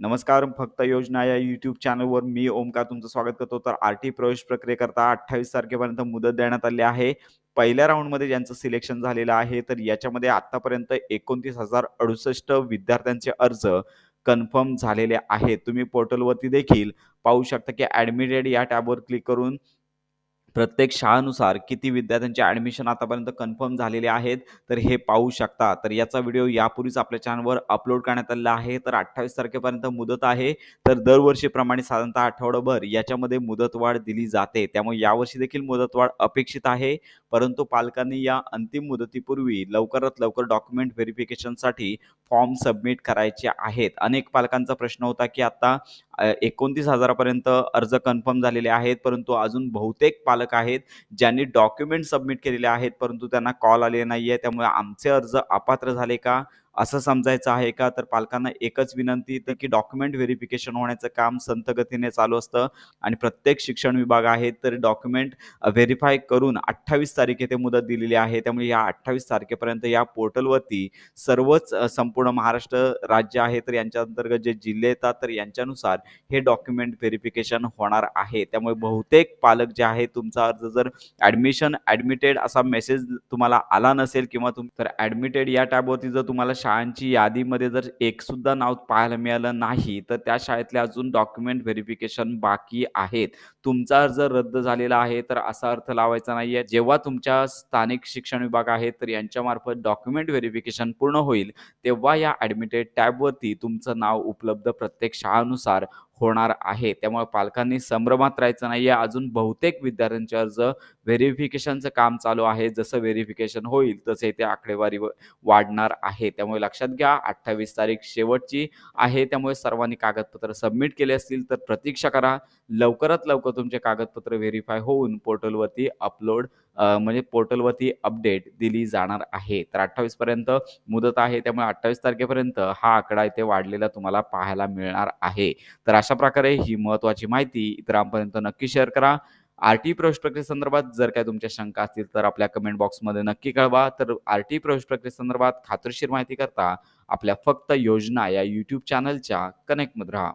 नमस्कार फक्त योजना या यूट्यूब चॅनलवर मी ओमकार तुमचं स्वागत करतो. तर आर टी प्रवेश प्रक्रियेकरता अठ्ठावीस तारखेपर्यंत मुदत देण्यात आली आहे. पहिल्या राऊंडमध्ये ज्यांचं सिलेक्शन झालेलं आहे तर याच्यामध्ये आतापर्यंत एकोणतीस हजार अडुसष्ट विद्यार्थ्यांचे अर्ज कन्फर्म झालेले आहेत. तुम्ही पोर्टलवरती देखील पाहू शकता की ॲडमिटेड या टॅबवर क्लिक करून प्रत्येक शाळानुसार किती विद्यार्थ्यांचे ॲडमिशन आतापर्यंत कन्फर्म झालेले आहेत तर हे पाहू शकता. तर याचा व्हिडिओ यापूर्वीच आपल्या चॅनलवर अपलोड करण्यात आलेला आहे. तर अठ्ठावीस तारखेपर्यंत मुदत आहे. तर दरवर्षीप्रमाणे साधारणतः आठवडाभर याच्यामध्ये मुदतवाढ दिली जाते. त्यामुळे यावर्षी देखील मुदतवाढ अपेक्षित आहे. परंतु पालकांनी या अंतिम मुदतीपूर्वी लवकरात लवकर डॉक्युमेंट व्हेरिफिकेशनसाठी फॉर्म सबमिट करायचे आहेत. अनेक पालकांचा प्रश्न होता की आता एकोणतीस हजारापर्यंत अर्ज कन्फर्म झालेले आहेत परंतु अजून बहुतेक पालक आहेत ज्यांनी डॉक्युमेंट सबमिट केलेले आहेत परंतु त्यांना कॉल आले नाही आहे त्यामुळे आमचे अर्ज अपात्र झाले का? असं समजायचं आहे का? तर पालकांना एकच विनंती तर की डॉक्युमेंट व्हेरिफिकेशन होण्याचं काम संत गतीने चालू असतं आणि प्रत्येक शिक्षण विभाग आहे तर डॉक्युमेंट व्हेरीफाय करून अठ्ठावीस तारीख येथे मुदत दिलेली आहे. त्यामुळे या अठ्ठावीस तारखेपर्यंत या पोर्टलवरती सर्वच संपूर्ण महाराष्ट्र राज्य आहे तर यांच्या अंतर्गत जे जिल्हे येतात तर यांच्यानुसार हे डॉक्युमेंट व्हेरिफिकेशन होणार आहे. त्यामुळे बहुतेक पालक जे आहे तुमचा अर्ज जर ॲडमिशन ॲडमिटेड असा मेसेज तुम्हाला आला नसेल किंवा तुम तर ॲडमिटेड या टॅबवरती जर तुम्हाला शाळांची यादीमध्ये जर एक सुद्धा नाव पाहायला मिळालं नाही तर त्या शाळेतले अजून डॉक्युमेंट व्हेरिफिकेशन बाकी आहेत. तुमचा अर्ज रद्द झालेला आहे तर असा अर्थ लावायचा नाही आहे जेव्हा तुमच्या स्थानिक शिक्षण विभाग आहे तर यांच्यामार्फत डॉक्युमेंट व्हेरिफिकेशन पूर्ण होईल तेव्हा या ॲडमिटेड टॅबवरती तुमचं नाव उपलब्ध प्रत्येक शाळानुसार होणार आहे. त्यामुळे पालकांनी संभ्रमात राहायचं नाही आहे अजून बहुतेक विद्यार्थ्यांचे अर्ज व्हेरिफिकेशनचं काम चालू आहे. जसं व्हेरिफिकेशन होईल तसे ते आकडेवारी वाढणार आहे. त्यामुळे लक्षात घ्या अठ्ठावीस तारीख शेवटची आहे. त्यामुळे सर्वांनी कागदपत्र सबमिट केले असतील तर प्रतीक्षा करा. लवकरात लवकर तुमचे कागदपत्र व्हेरीफाय होऊन पोर्टलवरती अपलोड म्हणजे पोर्टलवरती अपडेट दिली जाणार आहे. तर अठ्ठावीसपर्यंत मुदत आहे त्यामुळे अठ्ठावीस तारखेपर्यंत हा आकडा इथे वाढलेला तुम्हाला पाहायला मिळणार आहे. तर अशा प्रकारे ही महत्त्वाची माहिती इतरांपर्यंत नक्की शेअर करा. आर टी प्रवेश प्रक्रियेसंदर्भात जर काय तुमच्या शंका असतील तर आपल्या कमेंट बॉक्समध्ये नक्की कळवा. तर आर टी प्रवेश प्रक्रियेसंदर्भात खात्रीशीर माहिती करता आपल्या फक्त योजना या यूट्यूब चॅनलच्या कनेक्टमध्ये राहा.